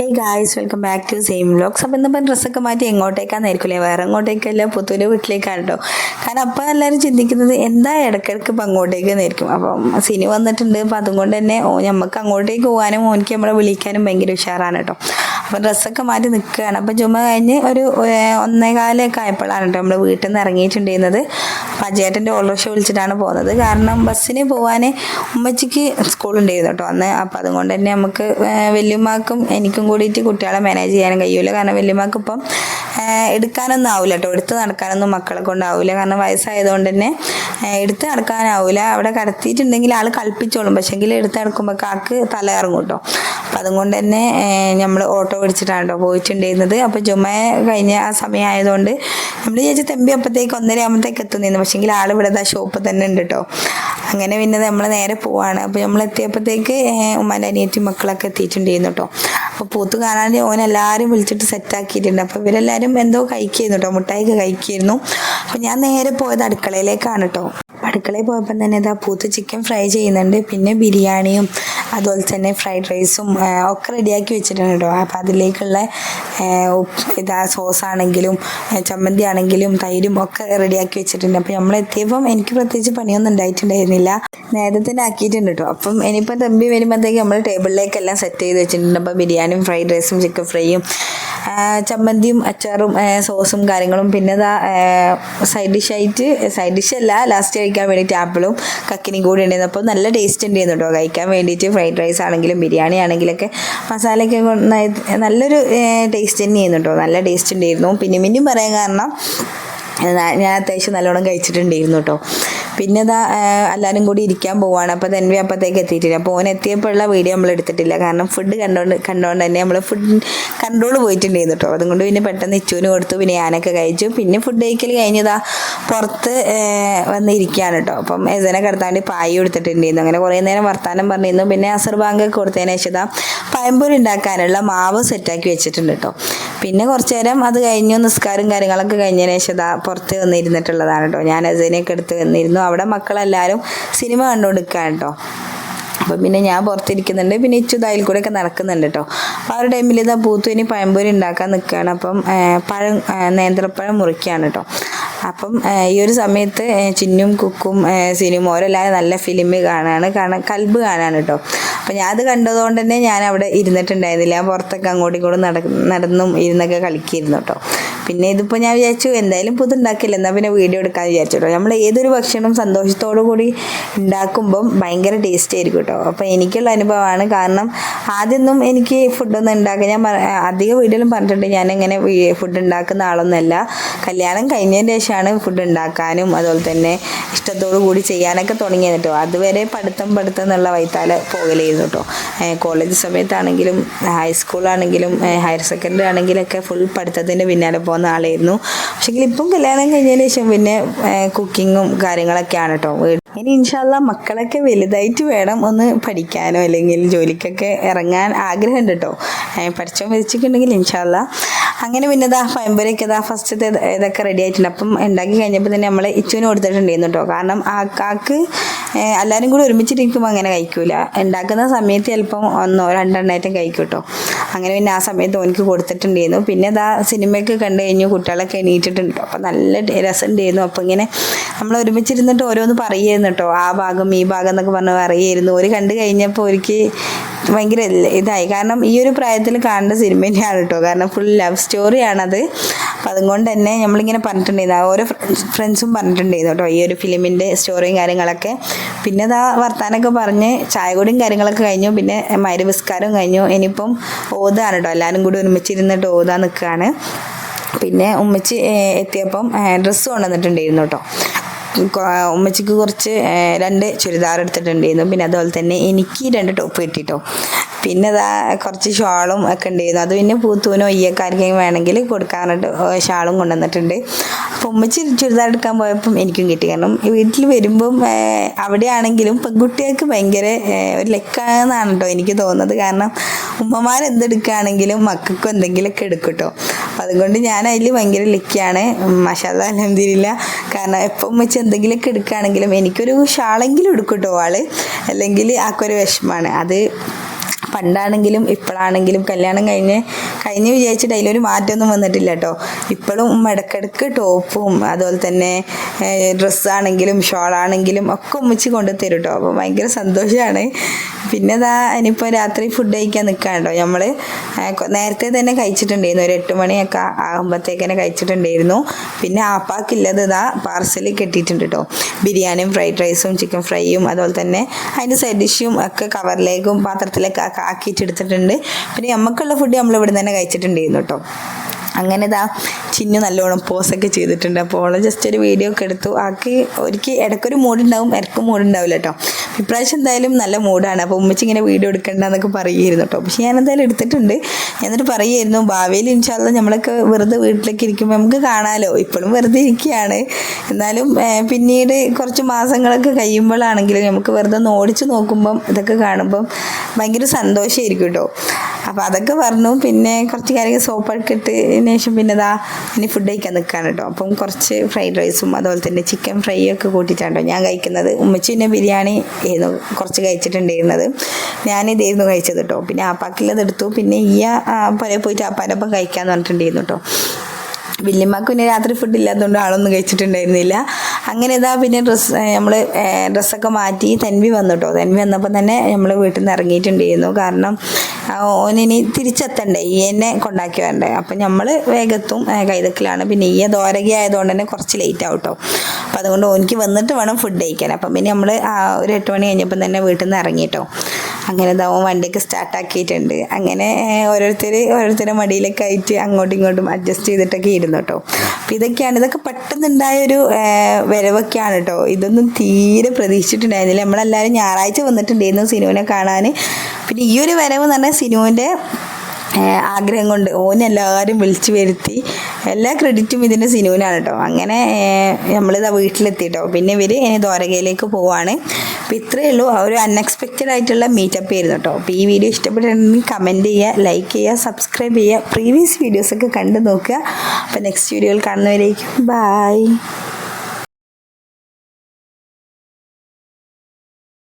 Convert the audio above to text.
Hey guys welcome back to same vlogs അപ്പം ഇന്നിപ്പം ഡ്രസ്സൊക്കെ മാറ്റി എങ്ങോട്ടേക്കാന്നായിരിക്കില്ലേ വേറെ എങ്ങോട്ടേക്കല്ല പുത്തൂര് വീട്ടിലേക്കാണ് കേട്ടോ കാരണം അപ്പം എല്ലാവരും ചിന്തിക്കുന്നത് എന്താ ഇടയ്ക്കിടയ്ക്ക് ഇപ്പം അങ്ങോട്ടേക്ക് എന്നായിരിക്കും അപ്പം സിനി വന്നിട്ടുണ്ട് അപ്പം അതുകൊണ്ട് തന്നെ ഓ നമുക്ക് അങ്ങോട്ടേക്ക് പോകാനും ഓനിക്ക് നമ്മളെ വിളിക്കാനും ഭയങ്കര ഉഷാറാണ് കേട്ടോ. അപ്പം ഡ്രസ്സൊക്കെ മാറ്റി നിൽക്കുകയാണ് അപ്പം ചുമ കഴിഞ്ഞ് ഒരു ഒന്നേകാലൊക്കെ ആയപ്പോഴാണ് കേട്ടോ നമ്മൾ വീട്ടിൽ നിന്ന് ഇറങ്ങിയിട്ടുണ്ടായിരുന്നത്. അജയേട്ടന്റെ ഓട്ടോറിക്ഷ വിളിച്ചിട്ടാണ് പോകുന്നത്. കാരണം ബസ്സിന് പോകാൻ ഉമ്മച്ചിക്ക് സ്കൂളുണ്ടായിരുന്നു കേട്ടോ അന്ന്. അപ്പം അതുകൊണ്ട് തന്നെ നമുക്ക് വല്യമ്മക്കും എനിക്കും കൂടിയിട്ട് കുട്ടികളെ മാനേജ് ചെയ്യാനും കഴിയൂല. കാരണം വല്യമ്മക്ക് ഇപ്പം എടുക്കാനൊന്നും ആവില്ല കേട്ടോ. എടുത്ത് നടക്കാനൊന്നും മക്കളെ കൊണ്ടാവില്ല കാരണം വയസ്സായതുകൊണ്ട് തന്നെ എടുത്ത് നടക്കാനാവില്ല അവിടെ കടത്തിയിട്ടുണ്ടെങ്കിൽ ആൾ കളിപ്പിച്ചോളും. പക്ഷേങ്കിൽ എടുത്ത് നടക്കുമ്പോൾ കാക്ക് തല ഇറങ്ങും കേട്ടോ. അപ്പം അതുകൊണ്ട് തന്നെ നമ്മൾ ഓട്ടോ പിടിച്ചിട്ടാണ് കേട്ടോ പോയിട്ടുണ്ടായിരുന്നത്. അപ്പോൾ ജുമ കഴിഞ്ഞ ആ സമയം ആയതുകൊണ്ട് നമ്മൾ ചേച്ചി തെമ്പി അപ്പത്തേക്ക് ഒന്നര ആകുമ്പോഴത്തേക്ക് എത്തുന്നിരുന്നു പക്ഷെങ്കിൽ ആൾ ഇവിടെ ആ ഷോപ്പ് തന്നെ ഉണ്ട് കേട്ടോ അങ്ങനെ പിന്നെ നമ്മൾ നേരെ പോവാണ്. അപ്പോൾ നമ്മൾ എത്തിയപ്പോഴത്തേക്ക് ഉമ്മാന്റെ അനിയത്തി മക്കളൊക്കെ എത്തിയിട്ടുണ്ടായിരുന്നു കേട്ടോ അപ്പോൾ പൂത്ത് കാണാൻ ഓൻ എല്ലാവരും വിളിച്ചിട്ട് സെറ്റാക്കിയിട്ടുണ്ട് അപ്പോൾ ഇവരെല്ലാവരും എന്തോ കഴിക്കായിരുന്നു കേട്ടോ മുട്ടായിക്ക് കഴിക്കായിരുന്നു അപ്പോൾ ഞാൻ നേരെ പോയത് അടുക്കളയിലേക്കാണ് കേട്ടോ അടുക്കളയിൽ പോയപ്പോൾ തന്നെ ഇതാ പൂത്ത് ചിക്കൻ ഫ്രൈ ചെയ്യുന്നുണ്ട്. പിന്നെ ബിരിയാണിയും അതുപോലെ തന്നെ ഫ്രൈഡ് റൈസും ഒക്കെ റെഡിയാക്കി വെച്ചിട്ടുണ്ട് കേട്ടോ അപ്പോൾ അതിലേക്കുള്ള ഇതാ സോസ് ആണെങ്കിലും ചമ്മന്തി ആണെങ്കിലും തൈരും ഒക്കെ റെഡിയാക്കി വെച്ചിട്ടുണ്ട്. അപ്പോൾ നമ്മൾ എത്തിയപ്പം എനിക്ക് പ്രത്യേകിച്ച് പണിയൊന്നും ഉണ്ടായിട്ടുണ്ടായിരുന്നില്ല. നേരത്തെ തന്നെ ആക്കിയിട്ടുണ്ട് കേട്ടോ അപ്പം ഇനിയിപ്പോൾ തമ്പി വരുമ്പോഴത്തേക്ക് നമ്മൾ ടേബിളിലേക്കെല്ലാം സെറ്റ് ചെയ്ത് വെച്ചിട്ടുണ്ട്. അപ്പോൾ ബിരിയാണിയും ഫ്രൈഡ് റൈസും ചിക്കൻ ഫ്രൈയും ചമ്മന്തിയും അച്ചാറും സോസും കാര്യങ്ങളും. പിന്നെ ഇതാ സൈഡ് ഡിഷായിട്ട് സൈഡ് ഡിഷ് അല്ല ലാസ്റ്റ് കഴിക്കാൻ വേണ്ടിയിട്ട് ആപ്പിളും കക്കിനും കൂടി ഉണ്ടായിരുന്നു. അപ്പോൾ നല്ല ടേസ്റ്റ് ഉണ്ടായിരുന്നു കേട്ടോ കഴിക്കാൻ വേണ്ടിയിട്ട് ഫ്രൈഡ് റൈസ് ആണെങ്കിലും ബിരിയാണി ആണെങ്കിലൊക്കെ മസാലയൊക്കെ നല്ലൊരു ടേസ്റ്റ് തന്നെയായിരുന്നു കേട്ടോ നല്ല ടേസ്റ്റ് ഉണ്ടായിരുന്നു. പിന്നെ മിന്നും പറയാൻ കാരണം ഞാൻ അത്യാവശ്യം നല്ലോണം കഴിച്ചിട്ടുണ്ടായിരുന്നു കേട്ടോ പിന്നെ ഇതാ എല്ലാവരും കൂടി ഇരിക്കാൻ പോവാണ്. അപ്പോൾ തെൻവി അപ്പത്തേക്ക് എത്തിയിട്ടില്ല. അപ്പോൾ ഓൻ എത്തിയപ്പോഴുള്ള വീഡിയോ നമ്മൾ എടുത്തിട്ടില്ല. കാരണം ഫുഡ് കണ്ടോണ്ട് കണ്ടോണ്ട് തന്നെ നമ്മൾ ഫുഡ് കൺട്രോൾ പോയിട്ടുണ്ടായിരുന്നു കേട്ടോ അതുകൊണ്ട് പിന്നെ പെട്ടെന്ന് ഇച്ചുവിന് കൊടുത്തു. പിന്നെ ഞാനൊക്കെ കഴിച്ചു. പിന്നെ ഫുഡ് കഴിക്കൽ കഴിഞ്ഞതാ പുറത്ത് വന്നിരിക്കുകയാണ് വന്ന് കേട്ടോ. അപ്പം എസനെ കിടത്താണ്ട് പായ കൊടുത്തിട്ടുണ്ടായിരുന്നു. അങ്ങനെ കുറേ നേരം വർത്താനം പറഞ്ഞിരുന്നു. പിന്നെ അസർ ബാങ്ക് കൊടുത്തതിന് ശേഷം പയമ്പൂരി ഉണ്ടാക്കാനുള്ള മാവ് സെറ്റാക്കി വെച്ചിട്ടുണ്ട് കേട്ടോ. പിന്നെ കുറച്ച് നേരം അത് കഴിഞ്ഞു. നിസ്കാരം കാര്യങ്ങളൊക്കെ കഴിഞ്ഞതിന് ശേഷം പുറത്ത് വന്നിരുന്നിട്ടുള്ളതാണ് കേട്ടോ. ഞാൻ അസനെയൊക്കെ എടുത്ത് വന്നിരുന്നു. അവിടെ മക്കളെല്ലാവരും സിനിമ കണ്ടുകൊടുക്കാൻ കേട്ടോ. അപ്പം പിന്നെ ഞാൻ പുറത്തിരിക്കുന്നുണ്ട്. പിന്നെ ഇച്ചു ദായിൽ കൂടെ ഒക്കെ നടക്കുന്നുണ്ട് കേട്ടോ. അപ്പോൾ ആ ഒരു ടൈമിൽ ഇതാ പൂത്തുവിന് പഴംപൊരി ഉണ്ടാക്കാൻ നിൽക്കുകയാണ് അപ്പം പഴം നേന്ത്രപ്പഴം മുറിക്കുകയാണ് കേട്ടോ. അപ്പം ഈ ഒരു സമയത്ത് ചിന്നും കുക്കും സിനിമ ഓരെല്ലാവരും നല്ല ഫിലിം കാണാണ്. കാണാൻ കൽബ് കാണാണ് കേട്ടോ. അപ്പം ഞാൻ അത് കണ്ടതുകൊണ്ട് തന്നെ ഞാൻ അവിടെ ഇരുന്നിട്ടുണ്ടായിരുന്നില്ല. പുറത്തൊക്കെ അങ്ങോട്ടും ഇങ്ങോട്ടും നട നടന്നും ഇരുന്നൊക്കെ കളിക്കിയിരുന്നു കേട്ടോ. പിന്നെ ഇതിപ്പോൾ ഞാൻ വിചാരിച്ചു എന്തായാലും പുതുണ്ടാക്കില്ല എന്നാൽ പിന്നെ വീഡിയോ എടുക്കാൻ വിചാരിച്ചു നമ്മൾ ഏതൊരു ഭക്ഷണവും സന്തോഷത്തോടു കൂടി ഉണ്ടാക്കുമ്പം ഭയങ്കര ടേസ്റ്റ് ആയിരിക്കും കേട്ടോ അപ്പോൾ എനിക്കുള്ള അനുഭവമാണ്. കാരണം ആദ്യമൊന്നും എനിക്ക് ഫുഡൊന്നും ഉണ്ടാക്കാൻ ഞാൻ അധികം വീഡിയോയിലും പറഞ്ഞിട്ടുണ്ട് ഞാൻ എങ്ങനെ ഫുഡ് ഉണ്ടാക്കുന്ന ആളൊന്നുമല്ല. കല്യാണം കഴിഞ്ഞതിന് ശേഷമാണ് ഫുഡ് ഉണ്ടാക്കാനും അതുപോലെ തന്നെ ഇഷ്ടത്തോടു കൂടി ചെയ്യാനൊക്കെ തുടങ്ങിയത് കേട്ടോ അതുവരെ പഠിത്തം പഠിത്തം എന്നുള്ള വൈത്താല പോകലായിരുന്നു കേട്ടോ കോളേജ് സമയത്താണെങ്കിലും ഹൈസ്കൂളാണെങ്കിലും ഹയർ സെക്കൻഡറി ആണെങ്കിലൊക്കെ ഫുൾ പഠിത്തത്തിന്റെ പിന്നാലെ പോകുന്ന ആളായിരുന്നു. പക്ഷെങ്കിൽ ഇപ്പം കല്യാണം കഴിഞ്ഞതിന് ശേഷം പിന്നെ കുക്കിങ്ങും കാര്യങ്ങളൊക്കെയാണ് കേട്ടോ ഇനി ഇൻഷാല്ല മക്കളൊക്കെ വലുതായിട്ട് വേണം ഒന്ന് പഠിക്കാനോ അല്ലെങ്കിൽ ജോലിക്കൊക്കെ ഇറങ്ങാൻ ആഗ്രഹമുണ്ട് കേട്ടോ പഠിച്ചോ മരിച്ചിട്ടുണ്ടെങ്കിൽ ഇൻഷാല്ല അങ്ങനെ പിന്നെ ഇതാ പയമ്പരൊക്കെ ഇതാ ഫസ്റ്റത്തെ ഇതൊക്കെ റെഡി ആയിട്ടുണ്ട്. അപ്പം ഉണ്ടാക്കി കഴിഞ്ഞപ്പോൾ തന്നെ നമ്മൾ ഇച്ചുവിന് കൊടുത്തിട്ടുണ്ടായിരുന്നു കേട്ടോ കാരണം ആ കാക്ക് എല്ലാവരും കൂടി ഒരുമിച്ചിരിക്കുമ്പോൾ അങ്ങനെ കഴിക്കൂല. ഉണ്ടാക്കുന്ന സമയത്ത് ചിലപ്പം ഒന്നോ രണ്ടെണ്ണമായിട്ടും കഴിക്കും കേട്ടോ അങ്ങനെ പിന്നെ ആ സമയത്ത് ഓനിക്ക് കൊടുത്തിട്ടുണ്ടായിരുന്നു. പിന്നെ ഇതാ സിനിമയൊക്കെ കണ്ടു കഴിഞ്ഞു കുട്ടികളൊക്കെ എണീറ്റിട്ടുണ്ട്. അപ്പം നല്ല രസമുണ്ടായിരുന്നു. അപ്പം ഇങ്ങനെ നമ്മൾ ഒരുമിച്ചിരുന്നിട്ട് ഓരോന്ന് പറയുമായിരുന്നു കേട്ടോ ആ ഭാഗം ഈ ഭാഗം എന്നൊക്കെ പറഞ്ഞ് പറയുമായിരുന്നു. ഒരു കണ്ടു കഴിഞ്ഞപ്പോൾ ഒരിക്കൽ ഭയങ്കര ഇതായി. കാരണം ഈ ഒരു പ്രായത്തിൽ കാണേണ്ട സിനിമ തന്നെയാണ് കേട്ടോ കാരണം ഫുൾ ലവ് സ്റ്റോറിയാണത് അപ്പം അതുകൊണ്ട് തന്നെ നമ്മളിങ്ങനെ പറഞ്ഞിട്ടുണ്ടായിരുന്നു. ഓരോ ഫ്രണ്ട്സും പറഞ്ഞിട്ടുണ്ടായിരുന്നു കേട്ടോ ഈ ഒരു ഫിലിമിന്റെ സ്റ്റോറിയും കാര്യങ്ങളൊക്കെ. പിന്നെ അതാ വർത്താനൊക്കെ പറഞ്ഞ് ചായ കുടിയും കാര്യങ്ങളൊക്കെ കഴിഞ്ഞു. പിന്നെ മൈര വിസ്കാരവും കഴിഞ്ഞു. ഇനിയിപ്പം ഓതാണ് കേട്ടോ. എല്ലാവരും കൂടി ഒരുമിച്ചിരുന്നിട്ട് ഓതാൻ നിൽക്കുകയാണ് പിന്നെ ഉമ്മച്ചി എത്തിയപ്പം ഡ്രസ്സ് കൊണ്ടുവന്നിട്ടുണ്ടായിരുന്നു കേട്ടോ. ഉമ്മച്ചിക്ക് കുറച്ച് രണ്ട് ചുരിദാർ എടുത്തിട്ടുണ്ടായിരുന്നു. പിന്നെ അതുപോലെ തന്നെ എനിക്ക് രണ്ട് ടോപ്പ് കിട്ടിട്ടോ. പിന്നെ അതാ കുറച്ച് ഷാളും ഒക്കെ ഉണ്ടായിരുന്നു. അത് പിന്നെ പൂത്തൂനോ ഈയക്കാർക്കെങ്കിലും വേണമെങ്കിൽ കൊടുക്കാനായിട്ട് ഷാളും കൊണ്ടുവന്നിട്ടുണ്ട്. അപ്പോൾ ഉമ്മച്ചി ചുരിദാർ എടുക്കാൻ പോയപ്പം എനിക്കും കിട്ടി. കാരണം വീട്ടിൽ വരുമ്പം അവിടെയാണെങ്കിലും പെൺകുട്ടികൾക്ക് ഭയങ്കര ഒരു ലക്കാണെന്നാണ് കേട്ടോ എനിക്ക് തോന്നുന്നത്. കാരണം ഉമ്മമാർ എന്തെടുക്കുകയാണെങ്കിലും മക്കൾക്കും എന്തെങ്കിലുമൊക്കെ എടുക്കും കേട്ടോ അതുകൊണ്ട് ഞാൻ അതിൽ ഭയങ്കര ലക്കിയാണ്. മഷാല അലഹദില്ല കാരണം എപ്പം വെച്ച് എന്തെങ്കിലുമൊക്കെ എടുക്കുകയാണെങ്കിലും എനിക്കൊരു ഷാളെങ്കിലും എടുക്കും കേട്ടോ ആൾ. അല്ലെങ്കിൽ ആക്കൊരു വിഷമമാണ്. അത് പണ്ടാണെങ്കിലും ഇപ്പോഴാണെങ്കിലും കല്യാണം കഴിഞ്ഞ് കഴിഞ്ഞ് വിചാരിച്ചിട്ട് അതിലൊരു മാറ്റമൊന്നും വന്നിട്ടില്ല കേട്ടോ ഇപ്പോഴും ഇടക്കിടക്ക് ടോപ്പും അതുപോലെ തന്നെ ഡ്രസ്സാണെങ്കിലും ഷോളാണെങ്കിലും ഒക്കെ ഒമ്മിച്ച് കൊണ്ട് തരും കേട്ടോ അപ്പോൾ ഭയങ്കര സന്തോഷമാണ് പിന്നെ ഇതാ ഇനിയിപ്പോൾ രാത്രി ഫുഡ് കഴിക്കാൻ നിൽക്കാണ്ടോ നമ്മൾ നേരത്തെ തന്നെ കഴിച്ചിട്ടുണ്ടായിരുന്നു. ഒരു എട്ട് മണിയൊക്കെ ആകുമ്പോഴത്തേക്കന്നെ കഴിച്ചിട്ടുണ്ടായിരുന്നു. പിന്നെ ആപ്പാക്കില്ലത് ഇതാ പാർസൽ കെട്ടിയിട്ടുണ്ട് കേട്ടോ ബിരിയാണിയും ഫ്രൈഡ് റൈസും ചിക്കൻ ഫ്രൈയും അതുപോലെ തന്നെ അതിന്റെ സൈഡ് ഡിഷും ഒക്കെ കവറിലേക്കും പാത്രത്തിലേക്ക് ആക്കിയിട്ട് എടുത്തിട്ടുണ്ട് പിന്നെ നമുക്കുള്ള ഫുഡ് നമ്മൾ ഇവിടെ നിന്ന് തന്നെ കഴിച്ചിട്ടുണ്ടായിരുന്നു കേട്ടോ അങ്ങനെ ഇതാ ചിന്നു നല്ലോണം പോസൊക്കെ ചെയ്തിട്ടുണ്ട്. അപ്പോൾ ഓളെ ജസ്റ്റ് ഒരു വീഡിയോ ഒക്കെ എടുത്തു. ആക്കി ഒരിക്കൽ ഇടയ്ക്കൊരു മൂടുണ്ടാവും ഇടയ്ക്ക് മൂടുണ്ടാവില്ല കേട്ടോ ഇപ്രാവശ്യം എന്തായാലും നല്ല മൂഡാണ് അപ്പോൾ ഉമ്മച്ചി ഇങ്ങനെ വീഡിയോ എടുക്കണ്ടെന്നൊക്കെ പറയുമായിരുന്നു കേട്ടോ പക്ഷേ ഞാൻ എന്തായാലും എടുത്തിട്ടുണ്ട്. എന്നിട്ട് പറയുമായിരുന്നു ഭാവിയിൽ ഇൻഷാല്ല നമ്മളൊക്കെ വെറുതെ വീട്ടിലേക്ക് ഇരിക്കുമ്പോൾ നമുക്ക് കാണാമല്ലോ ഇപ്പോഴും വെറുതെ ഇരിക്കുകയാണ്. എന്നാലും പിന്നീട് കുറച്ച് മാസങ്ങളൊക്കെ കഴിയുമ്പോഴാണെങ്കിലും നമുക്ക് വെറുതെ ഒന്ന് ഓടിച്ച് നോക്കുമ്പം ഇതൊക്കെ കാണുമ്പം ഭയങ്കര സന്തോഷമായിരിക്കും കേട്ടോ അപ്പോൾ അതൊക്കെ പറഞ്ഞു. പിന്നെ കുറച്ച് കാര്യങ്ങൾ സോപ്പൊക്കെ ഇട്ടതിന് ശേഷം പിന്നെ ഇതാ ഇനി ഫുഡ് കഴിക്കാൻ നിൽക്കുകയാണ് കേട്ടോ. അപ്പം കുറച്ച് ഫ്രൈഡ് റൈസും അതുപോലെ തന്നെ ചിക്കൻ ഫ്രൈ ഒക്കെ കൂട്ടിയിട്ടാണ് കേട്ടോ ഞാൻ കഴിക്കുന്നത്. ഉമ്മച്ചി പിന്നെ ബിരിയാണി ആയിരുന്നു കുറച്ച് കഴിച്ചിട്ടുണ്ടായിരുന്നത്. ഞാനിതായിരുന്നു കഴിച്ചത് കേട്ടോ. പിന്നെ ആപ്പാക്കിലത് എടുത്തു. പിന്നെ ഈ പല പോയിട്ട് ആപ്പാനൊപ്പം കഴിക്കാമെന്ന് പറഞ്ഞിട്ടുണ്ടായിരുന്നു കേട്ടോ. വല്യമ്മക്ക് പിന്നെ രാത്രി ഫുഡ് ഇല്ലാത്തതുകൊണ്ട് ആളൊന്നും കഴിച്ചിട്ടുണ്ടായിരുന്നില്ല. അങ്ങനെ ഇതാ പിന്നെ ഡ്രസ്സ് നമ്മൾ ഡ്രസ്സൊക്കെ മാറ്റി തൻവി വന്നു കേട്ടോ തൻവി വന്നപ്പോൾ തന്നെ നമ്മൾ വീട്ടിൽ നിന്ന് ഇറങ്ങിയിട്ടുണ്ടായിരുന്നു കാരണം ഓനിനി തിരിച്ചെത്തണ്ടേ? ഈ എന്നെ കൊണ്ടാക്കി വരണ്ടേ? അപ്പം നമ്മൾ വേഗത്തും കൈതക്കിലാണ്. പിന്നെ ഈ ദോരക തന്നെ കുറച്ച് ലേറ്റ് ആവും കേട്ടോ അപ്പം അതുകൊണ്ട് ഓനിക്ക് വന്നിട്ട് വേണം ഫുഡ് കഴിക്കാൻ. അപ്പം പിന്നെ നമ്മൾ ഒരു എട്ട് മണി കഴിഞ്ഞപ്പം തന്നെ വീട്ടിൽ നിന്ന് ഇറങ്ങി കേട്ടോ അങ്ങനെ ഇതാവും വണ്ടിയൊക്കെ സ്റ്റാർട്ടാക്കിയിട്ടുണ്ട് അങ്ങനെ ഓരോരുത്തർ ഓരോരുത്തരുടെ മടിയിലൊക്കെ ആയിട്ട് അങ്ങോട്ടും ഇങ്ങോട്ടും അഡ്ജസ്റ്റ് ചെയ്തിട്ടൊക്കെ ഇരുന്നു കേട്ടോ. അപ്പം ഇതൊക്കെയാണ് ഇതൊക്കെ പെട്ടെന്നുണ്ടായ ഒരു ഏഹ്, വരവൊക്കെയാണ് കേട്ടോ. ഇതൊന്നും തീരെ പ്രതീക്ഷിച്ചിട്ടുണ്ടായിരുന്നില്ല. നമ്മളെല്ലാവരും ഞായറാഴ്ച വന്നിട്ടുണ്ടായിരുന്നു സിനുവിനെ കാണാൻ. പിന്നെ ഈ ഒരു വരവ് എന്ന് പറഞ്ഞാൽ സിനുവിന്റെ ആഗ്രഹം കൊണ്ട് ഓൻ എല്ലാവരും വിളിച്ചു വരുത്തി എല്ലാ ക്രെഡിറ്റും ഇതിന്റെ സിനുവിനാണ് കേട്ടോ. അങ്ങനെ നമ്മളിതാ വീട്ടിലെത്തി കേട്ടോ. പിന്നെ ഇവർ ഇനി ദ്വാരകയിലേക്ക് പോവാണ്. അപ്പോൾ ഇത്രയേ ഉള്ളൂ. ഒരു അൺഎക്സ്പെക്റ്റഡ് ആയിട്ടുള്ള മീറ്റപ്പ് ആയിരുന്നു കേട്ടോ അപ്പോൾ ഈ വീഡിയോ ഇഷ്ടപ്പെട്ടിട്ടുണ്ടെങ്കിൽ കമന്റ് ചെയ്യുക ലൈക്ക് ചെയ്യുക സബ്സ്ക്രൈബ് ചെയ്യുക പ്രീവിയസ് വീഡിയോസൊക്കെ കണ്ടു നോക്കുക. അപ്പോൾ നെക്സ്റ്റ് വീഡിയോയിൽ കാണുന്നവരേക്കും ബായ്